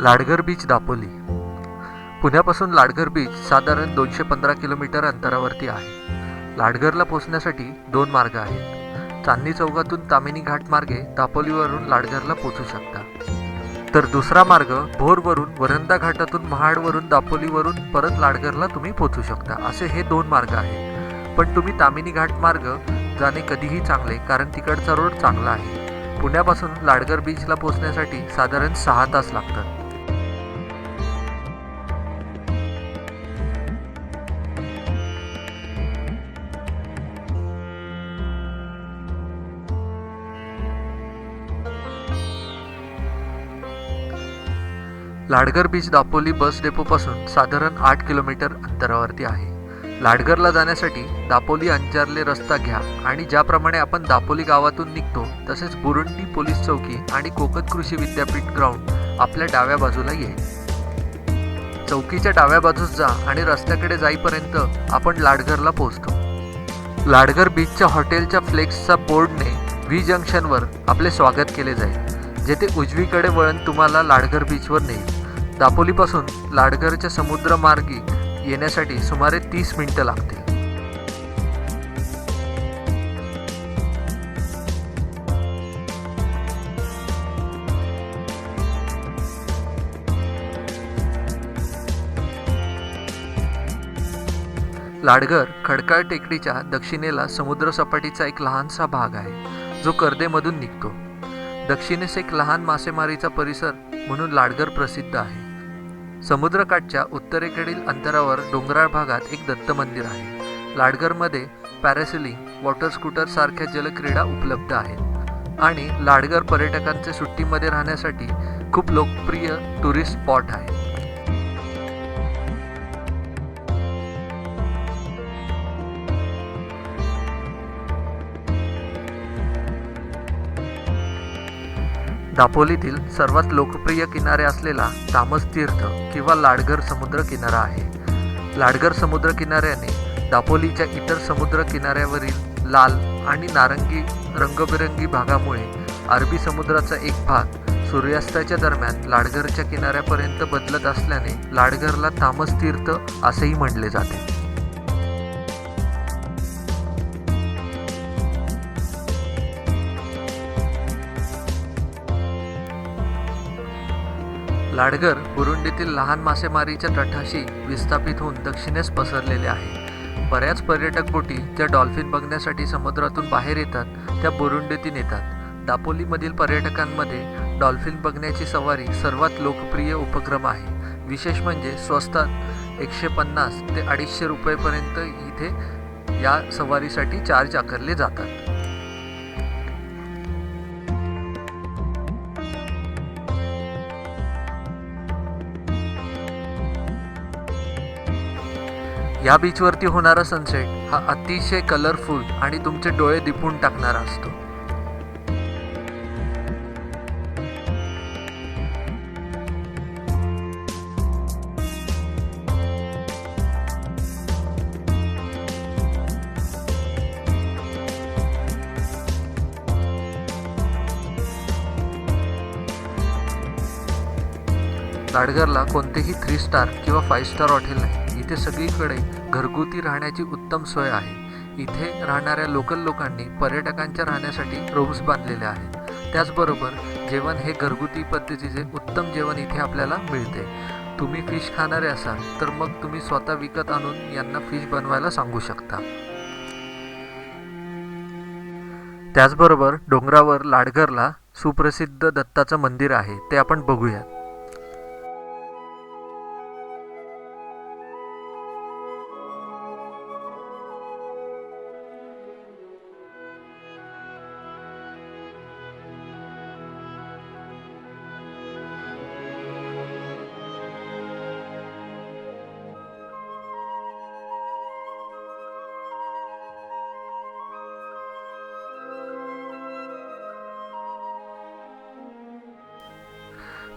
Ladghar beach Dapoli. पुण्यापासून Ladghar beach साधारण दोनशे पंधरा किलोमीटर अंतरावरती आहे. लाडघरला पोहोचण्यासाठी दोन मार्ग आहेत. चांदणी चौकातून तामिनी घाट मार्गे दापोलीवरून लाडघरला पोहोचू शकता. तर दुसरा मार्ग भोरवरून वरंदा घाटातून महाडवरून दापोलीवरून परत लाडघरला तुम्ही पोहोचू शकता. असे हे दोन मार्ग आहेत. पण तुम्ही तामिनी घाट मार्ग जाणे कधीही चांगले कारण तिकडचा रोड चांगला आहे. पुण्यापासून लाडगर बीचला पोहोचण्यासाठी साधारण सहा तास लागतात. लाडघर बीच दापोली बस डेपोपासून साधारण आठ किलोमीटर अंतरावरती आहे. लाडघरला जाण्यासाठी दापोली अंजारले रस्ता घ्या आणि ज्याप्रमाणे आपण दापोली गावातून निघतो तसेच बुरुंडी पोलीस चौकी आणि कोकण कृषी विद्यापीठ ग्राउंड आपल्या डाव्या बाजूला येईल. चौकीच्या डाव्या बाजूस जा आणि रस्त्याकडे जाईपर्यंत आपण लाडघरला पोहोचतो. लाडघर बीचच्या हॉटेलच्या फ्लेक्सचा बोर्डने व्ही जंक्शनवर आपले स्वागत केले जाईल जेथे उजवीकडे वळण तुम्हाला लाडघर बीचवर नेईल. दापोलीपासून लाडघरच्या समुद्रमार्गी येण्यासाठी सुमारे तीस मिनिटं लागतील. लाडघर खडकाळ टेकडीच्या दक्षिणेला समुद्रसपाटीचा एक लहानसा भाग आहे जो कर्देमधून निघतो. दक्षिणेस एक लहान मासेमारीचा परिसर म्हणून लाडघर प्रसिद्ध आहे. समुद्रकाठच्या उत्तरेकडील अंतरावर डोंगराळ भागात एक दत्त मंदिर आहे. लाडघरमध्ये पॅरासिलिंग वॉटर स्कूटर सारख्या जलक्रीडा उपलब्ध आहेत. आणि लाडघर पर्यटकांचे सुट्टीमध्ये राहण्यासाठी खूप लोकप्रिय टुरिस्ट स्पॉट आहे. दापोलीतील सर्वात लोकप्रिय किनारे असलेला तामस तीर्थ किंवा लाडघर समुद्र किनारा आहे. लाडघर समुद्र किनाऱ्याने दापोलीच्या इतर समुद्र किनाऱ्यावरील लाल आणि नारंगी रंगबिरंगी भागामुळे अरबी समुद्राचा एक भाग सूर्यास्ताच्या दरम्यान लाडघरच्या किनाऱ्यापर्यंत बदलत असल्याने लाडघरला तामस तीर्थ असेही म्हटले जाते. लाडगर बुरुंडीतील लहान मासेमारीच्या तटाशी विस्थापित होऊन दक्षिणेस पसरलेले आहे. बऱ्याच पर्यटक बोटी ज्या डॉल्फिन बघण्यासाठी समुद्रातून बाहेर येतात त्या बुरुंडीतून येतात. दापोलीमधील पर्यटकांमध्ये डॉल्फिन बघण्याची सवारी सर्वात लोकप्रिय उपक्रम आहे. विशेष म्हणजे स्वस्तात एकशे पन्नास ते अडीचशे रुपयेपर्यंत इथे या सवारीसाठी चार्ज आकारले जातात. या बीचवरती होणारा सनसेट हा अतिशय कलरफुल आणि तुमचे डोळे दिपून टाकणारा असतो. लाडघरला कोणतेही थ्री स्टार किंवा फाईव्ह स्टार हॉटेल नाही. इथे सगळीकडे घरगुती राहण्याची उत्तम सोय आहे. इथे राहणाऱ्या लोकल लोकांनी पर्यटकांच्या राहण्यासाठी रूम्स बांधलेले आहेत. त्याचबरोबर जेवण हे घरगुती पद्धतीचे उत्तम जेवण इथे आपल्याला मिळते. तुम्ही फिश खाणारे असाल तर मग तुम्ही स्वतः विकत आणून यांना फिश बनवायला सांगू शकता. त्याचबरोबर डोंगरावर लाडघरला सुप्रसिद्ध दत्ताचं मंदिर आहे ते आपण बघूयात.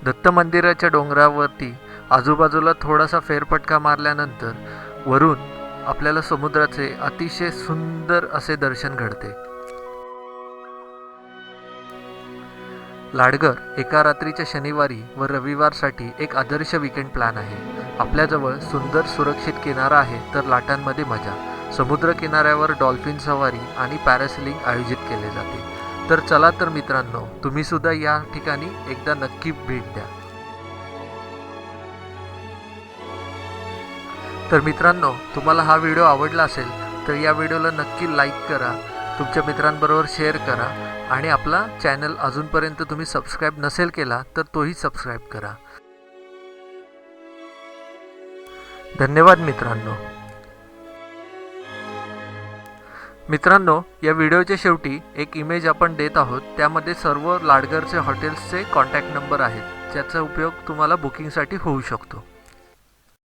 दत्त मंदिराच्या डोंगरावरती आजूबाजूला थोडासा फेरफटका मारल्यानंतर वरून आपल्याला समुद्राचे अतिशय सुंदर असे दर्शन घडते. लाडगर एका रात्रीच्या शनिवारी व रविवारसाठी एक आदर्श विकेंड प्लॅन आहे. आपल्याजवळ सुंदर सुरक्षित किनारा आहे तर लाटांमध्ये मजा. समुद्र किनाऱ्यावर डॉल्फिन सवारी आणि पॅरासेलिंग आयोजित केले जाते. तर चला तर मित्रांनो तुम्ही सुद्धा या ठिकाणी एकदा नक्की भेट द्या. तर मित्रांनो तुम्हाला हा व्हिडिओ आवडला असेल तर या व्हिडिओला नक्की लाईक करा तुमच्या मित्रांबरोबर शेअर करा आणि आपला चॅनल अजूनपर्यंत तुम्ही सबस्क्राईब नसेल केला तर तोही सबस्क्राईब करा. धन्यवाद मित्रांनो. मित्रांनो या व्हिडिओच्या शेवटी एक इमेज आपण देत आहोत. त्यामध्ये सर्व लाडगरचे हॉटेल्सचे कॉन्टॅक्ट नंबर आहेत. ज्याचा उपयोग तुम्हाला बुकिंगसाठी होऊ शकतो.